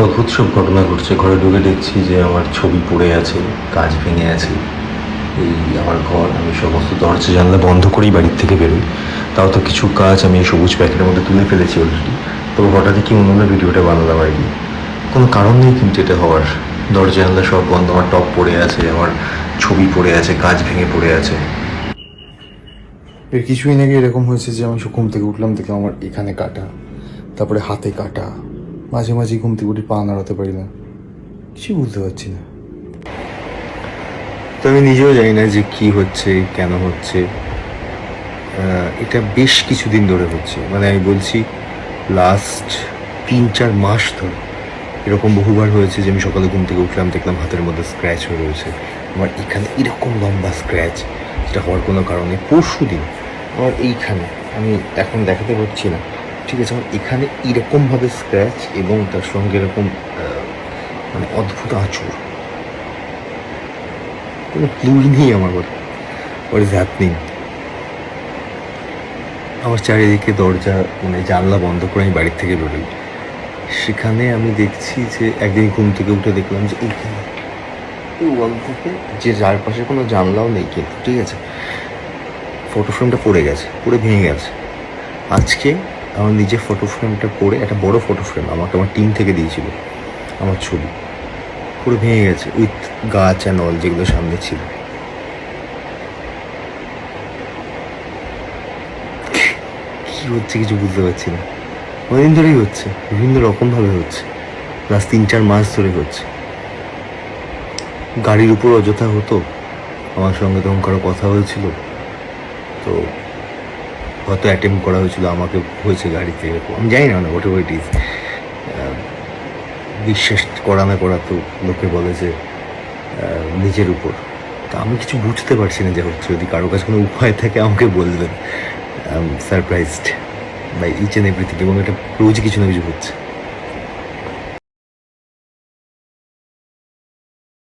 অদ্ভুত সব ঘটনা ঘটছে। ঘরে ঢুকে দেখছি যে আমার ছবি পড়ে আছে, কাজ ভেঙে আছে। এই আমার ঘর, আমি সমস্ত দরজা, জানলা বন্ধ করেই বাড়ির থেকে বেরোই। তাও তো কিছু কাজ আমি সবুজ প্যাকেটের মধ্যে তুলে ফেলেছি অলরেডি তবে হঠাৎই কি মনে ভিডিওটা বানালাম আর কি? কোনো কারণ নেই কিন্তু এটা হওয়ার। দরজা, জানলা সব বন্ধ, আমার টপ পড়ে আছে, আমার ছবি পড়ে আছে, কাজ ভেঙে পড়ে আছে। এর কিছুদিন আগে এরকম হয়েছে যে আমি ঘুম থেকে উঠলাম থেকে আমার এখানে কাটা, তারপরে হাতে কাটা মাঝে মাঝে ঘুম থেকে উঠে পা নাড়াতে পারি না। কিছু বুঝতে পারছি না। তো আমি নিজেও জানি না যে কি হচ্ছে, কেন হচ্ছে। এটা বেশ কিছুদিন ধরে হচ্ছে। মানে আমি বলছি লাস্ট তিন চার মাস ধরে। এরকম বহুবার হয়েছে যে আমি সকালে ঘুম থেকে উঠলাম, দেখলাম হাতের মধ্যে স্ক্র্যাচ হয়ে রয়েছে। আমার এখানে এরকম লম্বা স্ক্র্যাচ যেটা হওয়ার কোনো কারণে পরশু দিন আমার এইখানে, আমি এখন দেখাতে পারছি না। ঠিক আছে আমার এখানে এরকমভাবে স্ক্র্যাচ এবং তার সঙ্গে এরকম মানে অদ্ভুত আঁচড়। কোনো ক্লুই নেই আমার হোয়াট ইজ হ্যাপনিং আমার চারিদিকে দরজা মানে জানলা বন্ধ করে আমি বাড়ির থেকে বেরোই। সেখানে আমি দেখছি যে একদিন ঘুম থেকে উঠে দেখলাম যে এইখানে এই ওয়াল থেকে যে চারপাশে কোনো জানলাও নেই কিন্তু, ঠিক আছে ফটো ফ্রেমটা পড়ে গেছে পুরো ভেঙে গেছে। আজকে আমার নিজের ফটো ফ্রেমটা পড়ে একটা বড় ফটো ফ্রেম আমাকে আমার টিম থেকে দিয়েছিল, আমার ছবি। পুরো ভেঙে গেছে উইথ গাছ অ্যান্ড অল যেগুলো সামনে ছিল। কি হচ্ছে কিছু বুঝতে পারছি না। অনেকদিন ধরেই হচ্ছে, বিভিন্ন রকমভাবে হচ্ছে। লাস্ট তিন চার মাস ধরে হচ্ছে। গাড়ির উপর অযথা হতো, আমার সঙ্গে তখন কারও কথা হয়েছিল। তো হয়তো অ্যাটেম্প করা হয়েছিল, আমাকে হয়েছে গাড়িতে, আমি জানি না না এভার ইট ইজ বিশ্বাস করা না করা তো লোকে বলে যে নিজের উপর। তা আমি কিছু বুঝতে পারছি না, যে হচ্ছে যদি কারও কাছে কোনো উপায় থাকে, আমাকে বলবেন। Surprised by each and everything এবং এটা রোজ কিছু না কিছু হচ্ছে।